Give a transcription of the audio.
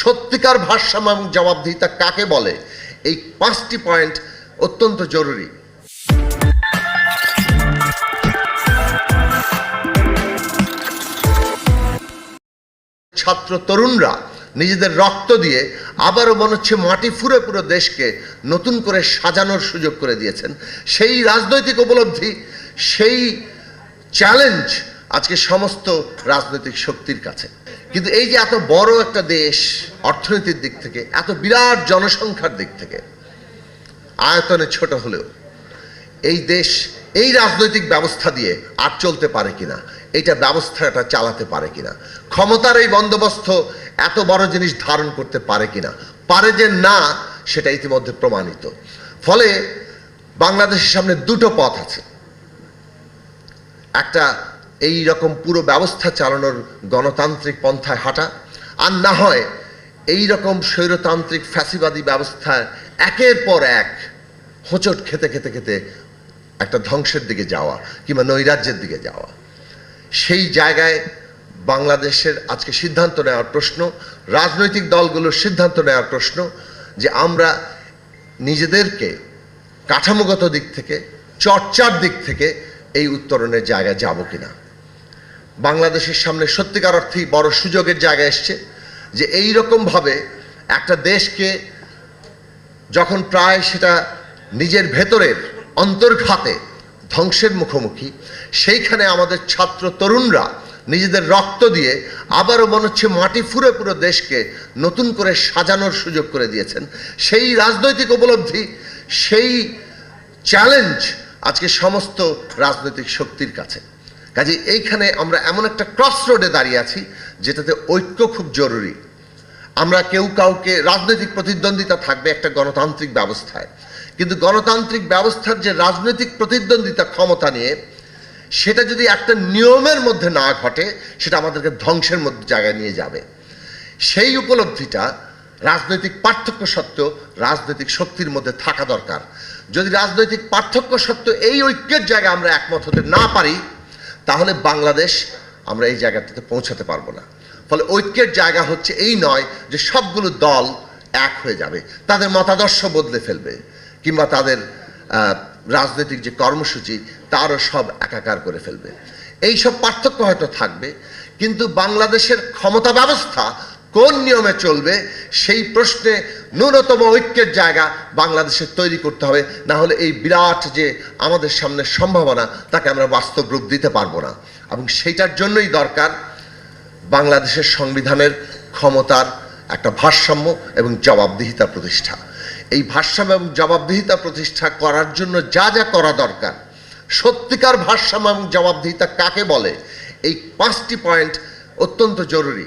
সত্যিকার ভারসাম্য এবং জবাবদিহিতা কাকে বলে? এই পাঁচটি পয়েন্ট অত্যন্ত জরুরি। ছাত্র তরুণরা নিজেদের রক্ত দিয়ে আবারও মনে হচ্ছে মাটি ফুরে পুরো দেশকে নতুন করে সাজানোর সুযোগ করে দিয়েছেন। সেই রাজনৈতিক উপলব্ধি, সেই চ্যালেঞ্জ আজকে সমস্ত রাজনৈতিক শক্তির কাছে। কিন্তু এই যে এত বড় একটা দেশ অর্থনীতির দিক থেকে, এত বিরাট জনসংখ্যার দিক থেকে, আয়তনে ছোট হলেও, এই দেশ এই রাজনৈতিক ব্যবস্থা দিয়ে আর চলতে পারে কিনা, এটা ব্যবস্থাটা চালাতে পারে কিনা, ক্ষমতার এই বন্দোবস্ত এত বড় জিনিস ধারণ করতে পারে কিনা, পারে যে না, সেটা ইতিমধ্যে প্রমাণিত। ফলে বাংলাদেশের সামনে দুটো পথ আছে। একটা এই রকম পুরো ব্যবস্থা চালানোর গণতান্ত্রিক পন্থায় হাঁটা। আর না হয় এই রকম স্বৈরতান্ত্রিক ফ্যাসিবাদী ব্যবস্থায় একের পর এক হোঁচট খেতে খেতে খেতে একটা ধ্বংসের দিকে যাওয়া কিংবা নৈরাজ্যের দিকে যাওয়া। সেই জায়গায় বাংলাদেশের আজকে সিদ্ধান্ত নেওয়ার প্রশ্ন, রাজনৈতিক দলগুলোর সিদ্ধান্ত নেওয়ার প্রশ্ন যে আমরা নিজেদেরকে কাঠামোগত দিক থেকে, চর্চার দিক থেকে এই উত্তরণের জায়গায় যাব কিনা। বাংলাদেশের সামনে সত্যিকার অর্থেই বড় সুযোগের জায়গা এসছে যে এই রকমভাবে একটা দেশকে যখন প্রায় সেটা নিজের ভেতরের অন্তর্ঘাতে ধ্বংসের মুখোমুখি, সেইখানে আমাদের ছাত্র তরুণরা নিজেদের রক্ত দিয়ে আবারও মনে হচ্ছে মাটি ফুরে পুরো দেশকে নতুন করে সাজানোর সুযোগ করে দিয়েছেন। সেই রাজনৈতিক উপলব্ধি, সেই চ্যালেঞ্জ আজকে সমস্ত রাজনৈতিক শক্তির কাছে। কাজে এইখানে আমরা এমন একটা ক্রস রোডে দাঁড়িয়ে আছি, যেটাতে ঐক্য খুব জরুরি। আমরা কেউ কাউকে রাজনৈতিক প্রতিদ্বন্দ্বিতা থাকবে একটা গণতান্ত্রিক ব্যবস্থায়। কিন্তু গণতান্ত্রিক ব্যবস্থার যে রাজনৈতিক প্রতিদ্বন্দ্বিতা ক্ষমতা নিয়ে, সেটা যদি একটা নিয়মের মধ্যে না ঘটে, সেটা আমাদেরকে ধ্বংসের মধ্যে জায়গায় নিয়ে যাবে। সেই উপলব্ধিটা রাজনৈতিক পার্থক্য সত্ত্বেও রাজনৈতিক শক্তির মধ্যে থাকা দরকার। যদি রাজনৈতিক পার্থক্য সত্ত্বেও এই ঐক্যের জায়গায় আমরা একমত হতে না পারি তাহলে বাংলাদেশ আমরা এই জায়গাটাতে পৌঁছাতে পারব না। ফলে ঐক্যের জায়গা হচ্ছে এই নয় যে সবগুলো দল এক হয়ে যাবে। তাদের মতাদর্শ বদলে ফেলবে কিংবা তাদের রাজনৈতিক যে কর্মসূচি, তারও সব একাকার করে ফেলবে। এই সব পার্থক্য হয়তো থাকবে, কিন্তু বাংলাদেশের ক্ষমতা ব্যবস্থা কোন নিয়মে চলবে, সেই প্রশ্নে ন্যূনতম ঐক্যের জায়গা বাংলাদেশের তৈরি করতে হবে। না হলে এই বিরাট যে আমাদের সামনে সম্ভাবনা, তাকে আমরা বাস্তব রূপ দিতে পারব না। এবং সেইটার জন্যই দরকার বাংলাদেশের সংবিধানের ক্ষমতার একটা ভারসাম্য এবং জবাবদিহিতা প্রতিষ্ঠা। এই ভারসাম্য এবং জবাবদিহিতা প্রতিষ্ঠা করার জন্য যা যা করা দরকার, সত্যিকার ভারসাম্য এবং জবাবদিহিতা কাকে বলে, এই পাঁচটি পয়েন্ট অত্যন্ত জরুরি।